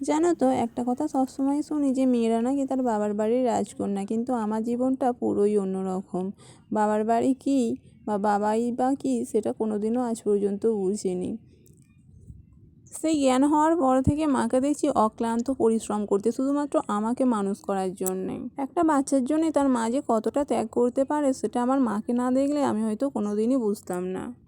জানো তো, একটা কথা সবসময় শুনি যে মেয়েরা নাকি তার বাবার বাড়ির রাজকন্যা, কিন্তু আমার জীবনটা পুরোই অন্যরকম। বাবার বাড়ি কী বা বাবাই বা কী, সেটা কোনোদিনও আজ পর্যন্ত বুঝিনি। সেই জ্ঞান হওয়ার পর থেকে মাকে দেখছি অক্লান্ত পরিশ্রম করতে, শুধুমাত্র আমাকে মানুষ করার জন্যে। একটা বাচ্চার জন্যে তার মা যে কতটা ত্যাগ করতে পারে, সেটা আমার মাকে না দেখলে আমি হয়তো কোনোদিনই বুঝতাম না।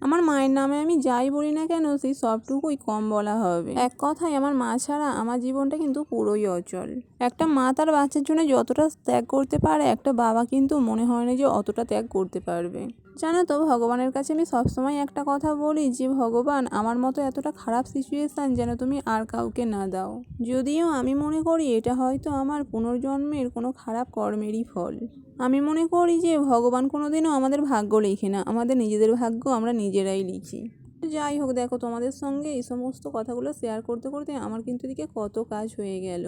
আমার মায়ের নামে আমি যাই বলি না কেন, সেই সবটুকুই কম বলা হবে। এক কথায়, আমার মা ছাড়া আমার জীবনটা কিন্তু পুরোই অচল। একটা মা তার বাচ্চার জন্য যতটা ত্যাগ করতে পারে, একটা বাবা কিন্তু মনে হয় না যে অতটা ত্যাগ করতে পারবে। জানো তো, ভগবানের কাছে আমি সবসময় একটা কথা বলি যে, ভগবান, আমার মতো এতটা খারাপ সিচুয়েশান যেন তুমি আর কাউকে না দাও। যদিও আমি মনে করি এটা হয়তো আমার পুনর্জন্মের কোনো খারাপ কর্মেরই ফল। আমি মনে করি যে, ভগবান কোনোদিনও আমাদের ভাগ্য লেখে না, আমাদের নিজেদের ভাগ্য আমরা নিজেরাই লিখি। যাই হোক, দেখো তোমাদের সঙ্গে এই সমস্ত কথাগুলো শেয়ার করতে করতে আমার কিন্তু এদিকে কত কাজ হয়ে গেল।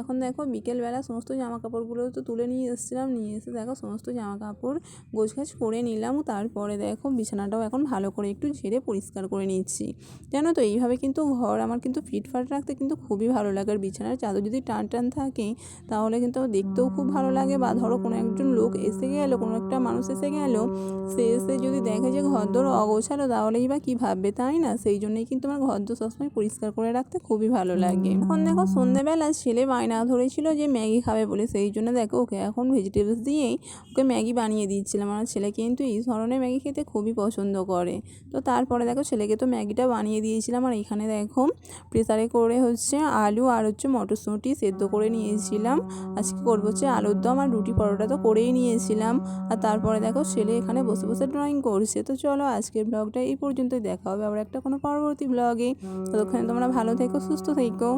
এখন দেখো বিকেলবেলা সমস্ত জামা কাপড়গুলো তো তুলে নিয়ে এসেছিলাম, নিয়ে এসে দেখো সমস্ত জামা কাপড় গোছগাছ করে নিলাম। তারপরে দেখো বিছানাটাও এখন ভালো করে একটু ঝেড়ে পরিষ্কার করে নিচ্ছি। জানো তো, এইভাবে কিন্তু ঘর আমার কিন্তু ফিটফাট রাখতে কিন্তু খুবই ভালো লাগে। আর বিছানার চাদর যদি টান টান থাকে, তাহলে কিন্তু দেখতেও খুব ভালো লাগে। বা ধরো কোনো একজন লোক এসে গেলো, কোনো একটা মানুষ এসে গেলো, সে এসে যদি দেখে যে ঘর দর অগোছালো, তাহলেই বা কী ভাববে তাই না? সেই জন্যই কিন্তু আমার ঘর দর সবসময় পরিষ্কার করে রাখতে খুবই ভালো লাগে। এখন দেখো সন্ধ্যেবেলা ছেলে বায়না ধরেছিল যে ম্যাগি খাবে বলে সেই জন্য দেখো ওকে এখন ভেজিটেবলস দিয়েই ওকে ম্যাগি বানিয়ে দিচ্ছিলাম। আমার ছেলে কিন্তু এই ধরনের ম্যাগি খেতে খুবই পছন্দ করে। তো তারপরে দেখো ছেলেকে তো ম্যাগিটা বানিয়ে দিয়েছিলাম আর এখানে দেখো প্রেসারে করে হচ্ছে আলু আর হচ্ছে মটরশুঁটি সেদ্ধ করে নিয়েছিলাম। আজকে করব হচ্ছে আলুর দম আর রুটি পরোটা তো করেই নিয়েছিলাম। আর তারপরে দেখো ছেলে এখানে বসে বসে ড্রয়িং করছে। তো চলো আজকের ব্লগটা এই পর্যন্তই দেখা হবে। আবার একটা কোনো পরবর্তী ব্লগে ততক্ষণে তোমরা ভালো থেকো সুস্থ থেকো।